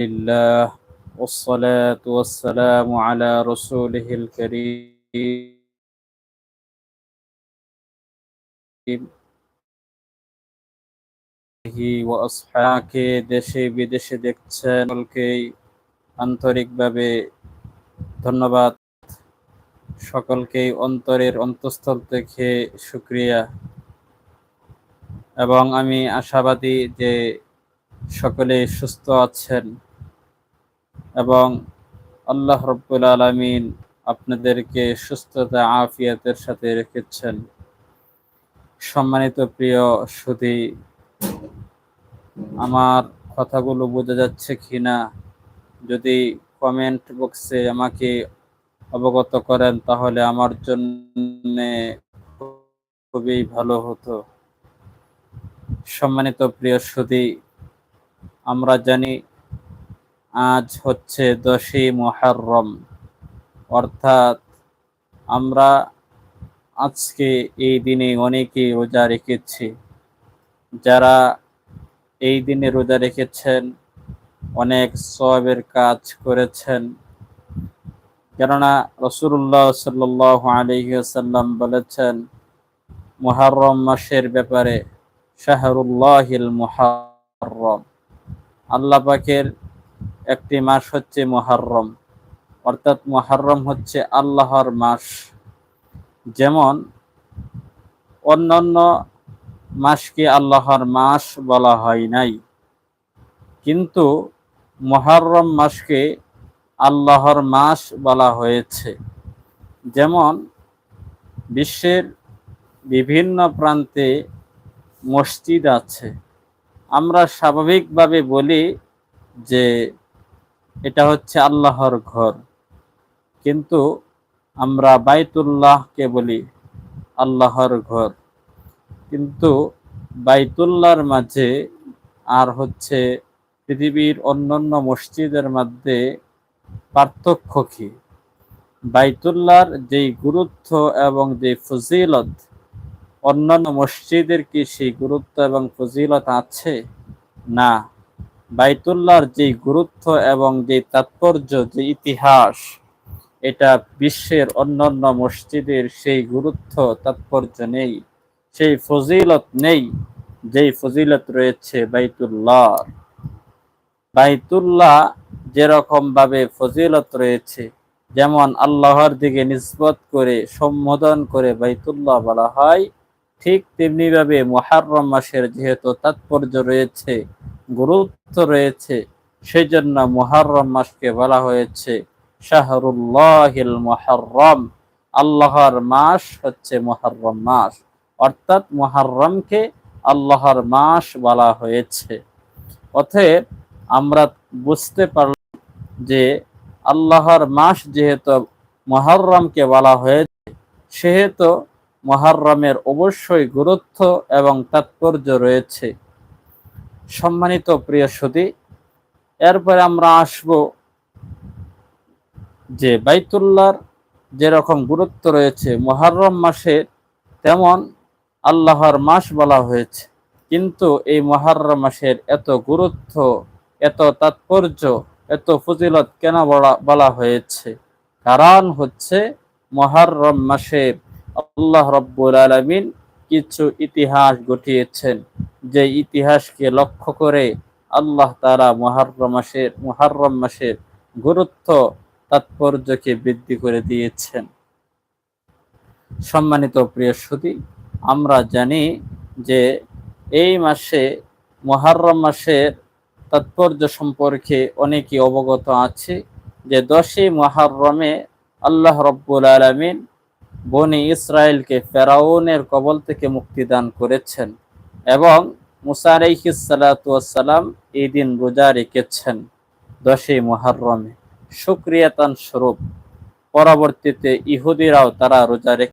لله والصلاة والسلام على رسوله الكريم ওয়াসহাকে দেশে বিদেশে দেখছেন সকলকেই আন্তরিকভাবে ধন্যবাদ সকলকেই অন্তরের অন্তঃস্থল থেকে শুক্রিয়া এবং আমি আশাবাদী যে সকলে সুস্থ আছেন এবং আল্লাহ রব্বুল আলমিন আপনাদেরকে সুস্থতা, আফিয়াতের সাথে রেখেছেন। সম্মানিত প্রিয় সুধী, আমার কথাগুলো বোঝা যাচ্ছে কিনা? যদি কমেন্ট বক্সে আমাকে অবগত করেন, তাহলে আমার জন্য খুবই ভালো হতো। সম্মানিত প্রিয় সুদী আমরা জানি আজ হচ্ছে দশই মহারম অর্থাৎ আমরা আজকে এই দিনে অনেকে রোজা রেখেছি। যারা এই দিনে রোজা রেখেছেন, অনেক সবের কাজ করেছেন। কেননা রসুল্লাহ সাল্লাহ আলহিসাল্লাম বলেছেন মহারম মাসের ব্যাপারে শাহরুল্লাহিল মহারম আল্লাহ পাকের একটি মাস হচ্ছে মহারম অর্থাৎ মহারম হচ্ছে আল্লাহর মাস। যেমন অন্যান্য মাসকে আল্লাহর মাস বলা হয় নাই। কিন্তু মহারম মাসকে আল্লাহর মাস বলা হয়েছে। যেমন বিশ্বের বিভিন্ন প্রান্তে মসজিদ আছে। আমরা স্বাভাবিকভাবে বলি যে এটা হচ্ছে আল্লাহর ঘর। কিন্তু আমরা বাইতুল্লাহকে বলি আল্লাহর ঘর। কিন্তু বাইতুল্লাহর মাঝে আর হচ্ছে পৃথিবীর অন্যান্য মসজিদের মধ্যে পার্থক্য কি? বাইতুল্লাহর যেই গুরুত্ব এবং যে ফজিলত, অন্যান্য মসজিদের কি সেই গুরুত্ব এবং ফজিলত আছে? না। বাইতুল্লাহর যে গুরুত্ব এবং যে তাৎপর্য, যে ইতিহাস, এটা বিশ্বের অন্যান্য মসজিদের সেই গুরুত্ব, তাৎপর্য নেই, সেই ফজিলত নেই, যেই ফজিলত রয়েছে বাইতুল্লাহ বাইতুল্লাহ যেরকম ভাবে ফজিলত রয়েছে, যেমন আল্লাহর দিকে নিসবত করে সম্বোধন করে বাইতুল্লাহ বলা হয়, ঠিক তেমনিভাবে মহারম মাসের যেহেতু তাৎপর্য রয়েছে গুরুত্ব রয়েছে। সেই জন্য মহারম মাসকে বলা হয়েছে, শাহরুল্লাহিল মহারম আল্লাহর মাস হচ্ছে মহারম মাস। অর্থাৎ মহারমকে আল্লাহর মাস বলা হয়েছে। অতএব আমরা বুঝতে পারলাম যে আল্লাহর মাস যেহেতু মহারমকে বলা হয়েছে, সেহেতু মহারমের অবশ্যই গুরুত্ব এবং তাৎপর্য রয়েছে। সম্মানিত প্রিয় সুদী এরপরে আমরা আসব যে বাইতুল্লাহর যেরকম গুরুত্ব রয়েছে মহারম মাসে, তেমন আল্লাহর মাস বলা হয়েছে। কিন্তু এই মহারম মাসের এত গুরুত্ব, এত তাৎপর্য, এত ফজিলত কেন বলা হয়েছে? কারণ হচ্ছে মহারম মাসে আল্লাহ রব্বুল আলমিন কিছু ইতিহাস ঘটিয়েছেন যে ইতিহাসকে লক্ষ্য করে আল্লাহ তারা মহারম মাসের মহারম মাসের গুরুত্ব তাৎপর্যকে বৃদ্ধি করে দিয়েছেন। সম্মানিত প্রিয় সুদী আমরা জানি যে এই মাসে মহারম মাসের তাৎপর্য সম্পর্কে অনেকে অবগত আছে যে দশই মহারমে আল্লাহ রব্বুল আলমিন বনি ইসরায়েলকে ফেরাউনের কবল থেকে মুক্তি দান করেছেন এবং মুসা সালাম এই দিন রোজা রেখেছেন দশই মহারমে সুক্রিয়াতান স্বরূপ পরবর্তীতে ইহুদিরাও তারা রোজা রেখে